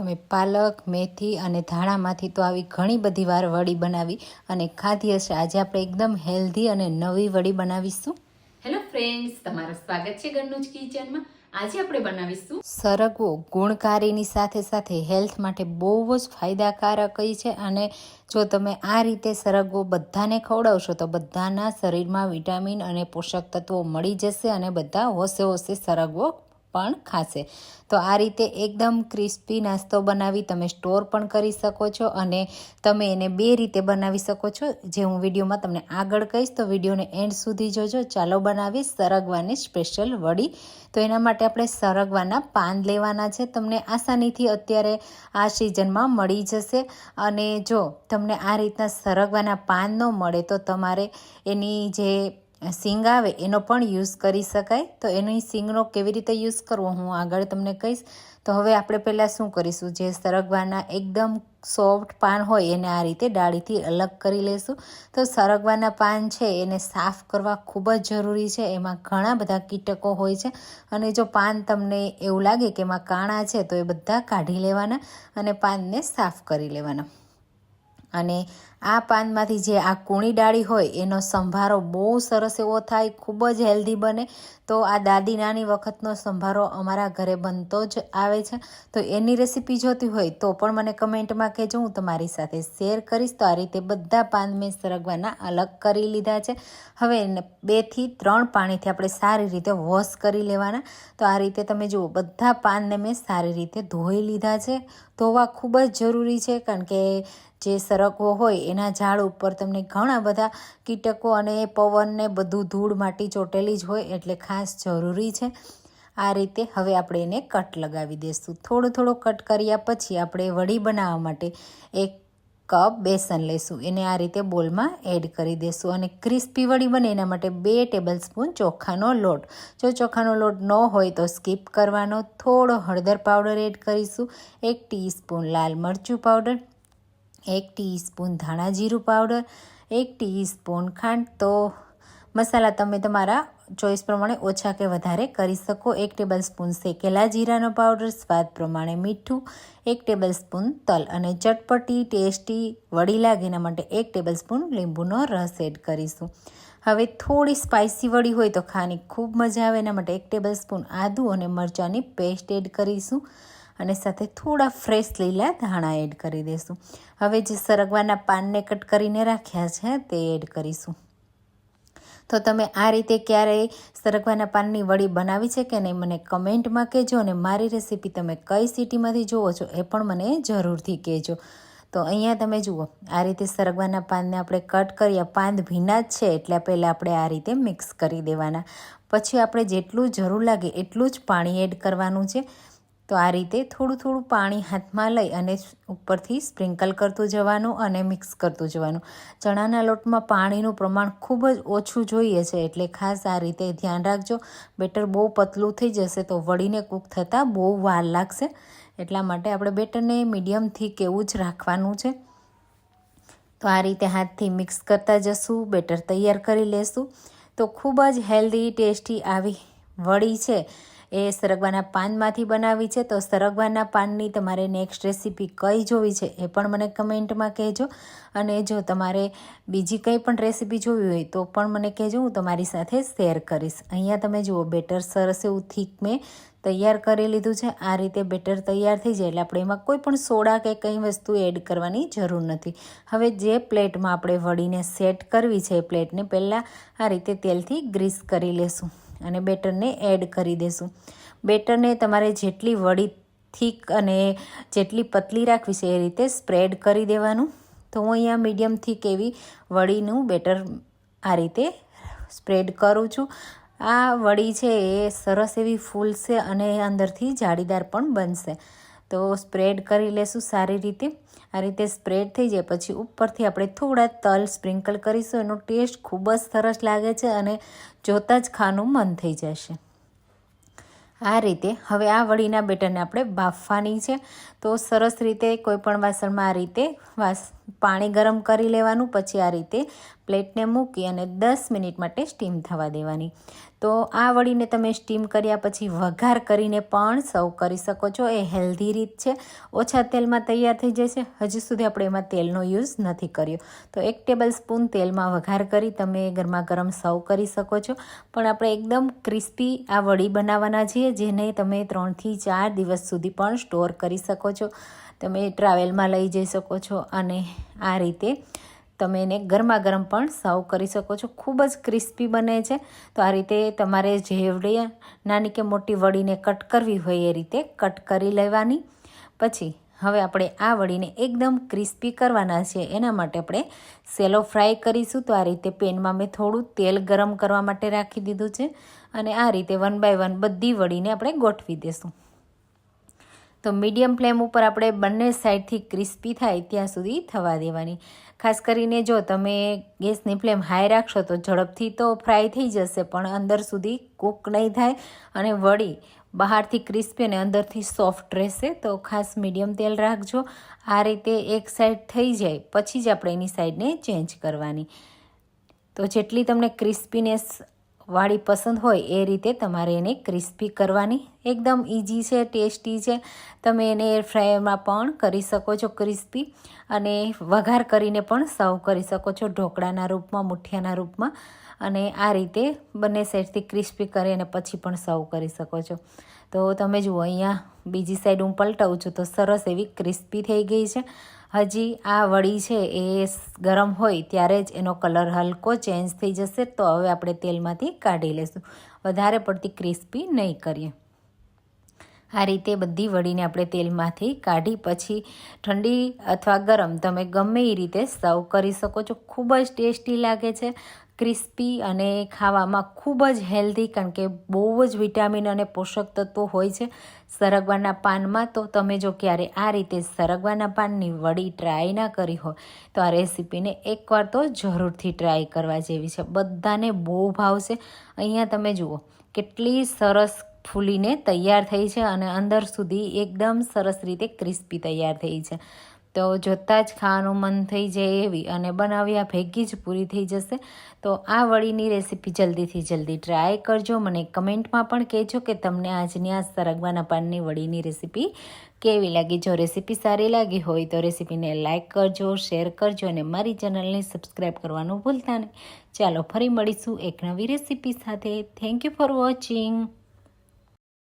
તમે પાલક મેથી અને ધાણામાંથી તો આવી ઘણી બધી વાર વડી બનાવી અને ખાધી હશે. આજે આપણે એકદમ હેલ્ધી અને નવી વડી બનાવીશું. હેલો ફ્રેન્ડ્સ તમારું સ્વાગત છે ઘરનું જ કિચનમાં. આજે આપણે બનાવીશું સરગવો ગુણકારીની સાથે સાથે હેલ્થ માટે બહુ જ ફાયદાકારક છે અને જો તમે આ રીતે સરગવો બધાને ખવડાવશો તો બધાના શરીરમાં વિટામિન અને પોષક તત્વો મળી જશે અને બધા હોશે હોશે સરગવો પણ ખાશે. તો આ રીતે એકદમ ક્રિસ્પી નાસ્તો બનાવી તમે સ્ટોર પણ કરી શકો છો અને તમે એને બે રીતે બનાવી શકો છો. જે હું વિડીયોમાં તમને આગળ કહીશ, તો વિડીયોને એન્ડ સુધી જોજો. ચાલો બનાવી સરગવાની સ્પેશિયલ વડી. તો એના માટે આપણે સરગવાના પાન લેવાના છે. તમને આસાનીથી અત્યારે આ સિઝનમાં મળી જશે. અને જો તમને આ રીતના સરગવાના પાન ન મળે, તો તમારે એની જે સિંગ આવે, એનો પણ યુઝ કરી શકાય. તો એની સિંગનો કેવી રીતે યુઝ કરવો હું આગળ તમને કહીશ. તો હવે આપણે પહેલાં શું કરીશું? જે સરગવાના એકદમ સોફ્ટ પાન હોય, એને આ રીતે ડાળીથી અલગ કરી લઈશું તો સરગવાના પાન છે, એને સાફ કરવા ખૂબ જ જરૂરી છે. એમાં ઘણા બધા કીટકો હોય છે. અને જો પાન તમને એવું લાગે કે એમાં કાણા છે, તો એ બધા કાઢી લેવાના અને પાનને સાફ કરી લેવાના. અને આ પાનમાંથી જે આ કૂણી ડાળી હોય, એનો સંભારો બહુ સરસ એવો થાય, ખૂબ જ હેલ્ધી બને. તો આ દાદી નાની વખતનો સંભારો અમારા ઘરે બનતો જ આવે છે. તો એની રેસીપી જોતી હોય તો પણ મને કમેન્ટમાં કહેજો, હું તમારી સાથે શેર કરીશ. તો આ રીતે બધા પાન મેં સરગવાના અલગ કરી લીધા છે. હવે બેથી ત્રણ પાણીથી આપણે સારી રીતે વોશ કરી લેવાના. તો આ રીતે તમે જુઓ, બધા પાનને મેં સારી રીતે ધોઈ લીધા છે. ધોવા ખૂબ જ જરૂરી છે, કારણ કે જે સરગવો હોય એના ઝાડ ઉપર તમને ઘણા બધા કીટકો અને પવનને બધું ધૂળ માટી ચોટેલી જ હોય એટલે ખાસ જરૂરી છે. આ રીતે હવે આપણે એને કટ લગાવી દઈશું થોડો થોડો કટ કર્યા પછી આપણે વડી બનાવવા માટે એક કપ બેસન લેશું. એને આ રીતે બોલમાં એડ કરી દઈશું અને ક્રિસ્પી વડી બને એના માટે બે ટેબલ સ્પૂન ચોખાનો લોટ. જો ચોખાનો લોટ ન હોય તો સ્કીપ કરવાનો. થોડો હળદર પાવડર એડ કરીશું. એક ટીસ્પૂન લાલ મરચું પાવડર એક ટીસ્પૂન ધાણા જીરું પાવડર, એક ટીસ્પૂન ખાંડ. તો મસાલા તમે તમારા ચોઈસ પ્રમાણે ઓછા કે વધારે કરી શકો. એક ટેબલ સ્પૂન શેકેલા જીરાનો પાવડર, સ્વાદ પ્રમાણે મીઠું, એક ટેબલ સ્પૂન તલ અને ચટપટી, ટેસ્ટી, વડી લાગે એના માટે એક ટેબલ સ્પૂન લીંબુનો રસ એડ કરીશું. હવે થોડી સ્પાઇસી વડી હોય તો ખાવાની ખૂબ મજા આવે એના માટે એક ટેબલ સ્પૂન આદું અને મરચાંની પેસ્ટ એડ કરીશું. અને સાથે થોડા ફ્રેશ લીલા ધાણા એડ કરી દઈશું હવે જે સરગવાના પાનને કટ કરીને રાખ્યા છે તે એડ કરીશું. તો તમે આ રીતે ક્યારેય સરગવાના પાનની વડી બનાવી છે કે નહીં મને કમેન્ટમાં કહેજો અને મારી રેસીપી તમે કઈ સિટીમાંથી જુઓ છો એ પણ મને જરૂરથી કહેજો. તો અહીંયા તમે જુઓ, આ રીતે સરગવાના પાનને આપણે કટ કરીએ પાન ભીના જ છે એટલે પહેલાં આપણે આ રીતે મિક્સ કરી દેવાના. પછી આપણે જેટલું જરૂર લાગે એટલું જ પાણી એડ કરવાનું છે. તો આ રીતે થોડું થોડું પાણી હાથમાં લઈ અને ઉપરથી સ્પ્રિંકલ કરતું જવાનું અને મિક્સ કરતું જવાનું. ચણાના લોટમાં પાણીનું પ્રમાણ ખૂબ જ ઓછું જોઈએ છે, એટલે ખાસ આ રીતે ધ્યાન રાખજો. બેટર બહુ પતલું થઈ જશે તો વળીને કૂક થતાં બહુ વાર લાગશે. એટલા માટે આપણે બેટરને મીડિયમથી કેવું જ રાખવાનું છે. તો આ રીતે હાથથી મિક્સ કરતા જશું, બેટર તૈયાર કરી લેશું. તો ખૂબ જ હેલ્ધી, ટેસ્ટી આવી વડી છે. એ સરગવાના પાનમાંથી બનાવી છે. તો સરગવાના પાનની તમારે નેક્સ્ટ રેસીપી કઈ જોવી છે એ પણ મને કમેન્ટમાં કહેજો. અને જો તમારે બીજી કંઈ પણ રેસીપી જોવી હોય તો પણ મને કહેજો, હું તમારી સાથે શેર કરીશ. અહીંયા તમે જુઓ, બેટર સરસ એવું થીક મેં તૈયાર કરી લીધું છે. આ રીતે બેટર તૈયાર થઈ જાય એટલે આપણે એમાં કોઈ પણ સોડા કે કંઈ વસ્તુ એડ કરવાની જરૂર નથી. હવે જે પ્લેટમાં આપણે વળીને સેટ કરવી છે એ પ્લેટને પહેલાં આ રીતે તેલથી ગ્રીસ કરી લેશું. અને બેટરને એડ કરી દેશું. બેટરને તમારે જેટલી વડી થીક અને જેટલી પતલી રાખવી છે એ રીતે સ્પ્રેડ કરી દેવાનું. તો હું અહીંયા મીડિયમ થીક એવી વડીનું બેટર આ રીતે સ્પ્રેડ કરું છું. આ વડી છે એ સરસ એવી ફૂલશે અને અંદરથી જાળીદાર પણ બનશે. તો સ્પ્રેડ કરી લેશું સારી રીતે. આ રીતે સ્પ્રેડ થઈ જાય. પછી ઉપરથી આપણે થોડા તલ સ્પ્રિંકલ કરીશું. એનો ટેસ્ટ ખૂબ જ સરસ લાગે છે અને જોતાં જ ખાનું મન થઈ જશે. આ રીતે હવે આ વળીના બેટરને આપણે બાફવાની છે. તો સરસ રીતે કોઈપણ વાસણમાં આ રીતે વાસ પાણી ગરમ કરી લેવાનું, પછી આ રીતે પ્લેટને મૂકી અને દસ મિનિટ માટે સ્ટીમ થવા દેવાની. તો આ વળીને તમે સ્ટીમ કર્યા પછી વઘાર કરીને પણ સર્વ કરી શકો છો. એ હેલ્ધી રીત છે. ઓછા તેલમાં તૈયાર થઈ જશે. હજી સુધી આપણે એમાં તેલનો યુઝ નથી કર્યો. તો એક ટેબલ સ્પૂન તેલમાં વઘાર કરી તમે ગરમા ગરમ સર્વ કરી શકો છો. પણ આપણે એકદમ ક્રિસ્પી આ વડી બનાવવાના છીએ, જેને તમે ત્રણથી ચાર દિવસ સુધી પણ સ્ટોર કરી શકો છો. તમે ટ્રાવેલમાં લઈ જઈ શકો છો અને આ રીતે તમે એને ગરમા ગરમ પણ સર્વ કરી શકો છો. ખૂબ જ ક્રિસ્પી બને છે. તો આ રીતે તમારે જેવડી નાની કે મોટી વડીને કટ કરવી હોય એ રીતે કટ કરી લેવાની. પછી હવે આપણે આ વડીને એકદમ ક્રિસ્પી કરવાના છે. એના માટે આપણે સેલો ફ્રાય કરીશું. તો આ રીતે પેનમાં મેં થોડું તેલ ગરમ કરવા માટે રાખી દીધું છે. અને આ રીતે વન બાય વન બધી વડીને આપણે ગોઠવી દઈશું તો મીડિયમ ફ્લેમ ઉપર આપણે બંને સાઈડથી ક્રિસ્પી થાય ત્યાં સુધી થવા દેવાની. ખાસ કરીને જો તમે ગેસની ફ્લેમ હાઈ રાખશો તો ઝડપથી તો ફ્રાય થઈ જશે, પણ અંદર સુધી કૂક નહીં થાય અને વળી બહારથી ક્રિસ્પી અને અંદરથી સોફ્ટ રહેશે. તો ખાસ મીડિયમ તેલ રાખજો. આ રીતે એક સાઈડ થઈ જાય, પછી જ આપણે એની સાઈડને ચેન્જ કરવાની. તો જેટલી તમને ક્રિસ્પીનેસ વાળી પસંદ હોય એ રીતે તમારે એને ક્રિસ્પી કરવાની. એકદમ ઇઝી છે, ટેસ્ટી છે. તમે એને એર ફ્રાયરમાં પણ કરી શકો છો ક્રિસ્પી અને વઘાર કરીને પણ સર્વ કરી શકો છો ઢોકળાના રૂપમાં, મુઠિયાના રૂપમાં. અને આ રીતે બંને સાઈડથી ક્રિસ્પી કરી અને પછી પણ સર્વ કરી શકો છો. તો તમે જુઓ, અહીંયા બીજી સાઈડ હું પલટાવું છું તો સરસ એવી ક્રિસ્પી થઈ ગઈ છે. હજી આ વડી છે એ ગરમ હોય ત્યારે જ એનો કલર હલકો ચેન્જ થઈ જશે તો હવે આપણે તેલમાંથી કાઢી લઈશું વધારે પડતી ક્રિસ્પી નહીં કરીએ. આ રીતે બધી વડીને આપણે તેલમાંથી કાઢી પછી ઠંડી અથવા ગરમ તમે ગમે એ રીતે સર્વ કરી શકો છો. ખૂબ જ ટેસ્ટી લાગે છે. ક્રિસ્પી અને ખાવામાં ખૂબ જ હેલ્ધી કારણ કે બહુ જ વિટામિન અને પોષક તત્વો હોય છે સરગવાના પાનમાં. તો તમે જો ક્યારે આ રીતે સરગવાના પાનની વડી ટ્રાય ના કરી હોય, તો આ રેસીપીને એકવાર તો જરૂરથી ટ્રાય કરવા જેવી છે. બધાને બહુ ભાવશે અહીંયા તમે જુઓ, કેટલી સરસ ફૂલીને તૈયાર થઈ છે અને અંદર સુધી એકદમ સરસ રીતે ક્રિસ્પી તૈયાર થઈ છે. તો જોતાં જ ખાવાનું મન થઈ જાય એવી અને બનાવ્યા ભેગી જ પૂરી થઈ જશે. તો આ વડીની રેસીપી જલ્દીથી જલ્દી ટ્રાય કરજો. મને કમેન્ટમાં પણ કહેજો કે તમને આજની આ સરગવાના પાનની વડીની રેસીપી કેવી લાગી? જો રેસીપી સારી લાગી હોય તો રેસીપીને લાઇક કરજો, શેર કરજો અને મારી ચેનલને સબસ્ક્રાઈબ કરવાનું ભૂલતા નહીં. ચાલો ફરી મળીશું એક નવી રેસીપી સાથે. Thank you for watching.